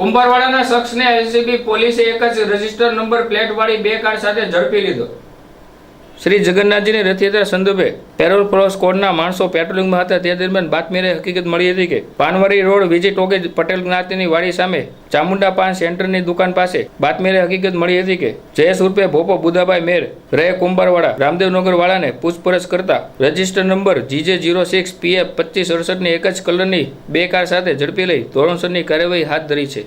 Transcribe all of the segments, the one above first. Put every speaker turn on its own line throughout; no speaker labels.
કુંભારવાડાના શખ્સને LCB પોલીસે એક જ રજિસ્ટર નંબર પ્લેટવાળી બે કાર સાથે ઝડપી લીધો. શ્રી જગન્નાથજીની રથયાત્રા સંદર્ભે પેરોલ ક્રોસ કોડના માણસો પેટ્રોલિંગમાં હતા. તે દરમિયાન બાતમીને હકીકત મળી હતી કે પાનવાડી રોડ વિજી ટોકે પટેલ જ્ઞાતિની વાડી સામે ચામુંડા પાન સેન્ટરની દુકાન પાસે બાતમીને હકીકત મળી હતી કે જયેશ ઉર્ફે ભોપો બુધાભાઈ મેર રહે કુંભારવાડા રામદેવનગર વાળાને પૂછપરછ કરતા register number GJ zero six PF પચીસ અડસઠની એક જ કલરની બે કાર સાથે ઝડપી લઈ ધોરણસરની કાર્યવાહી હાથ ધરી છે.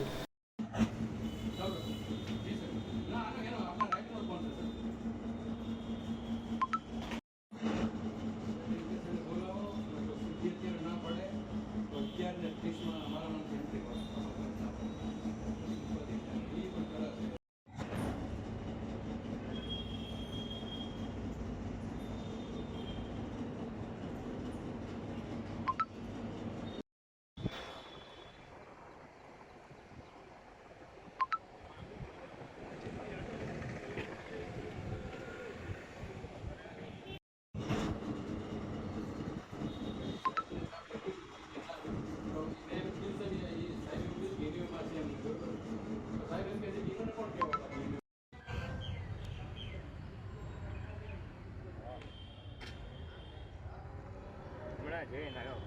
જય નારાયણ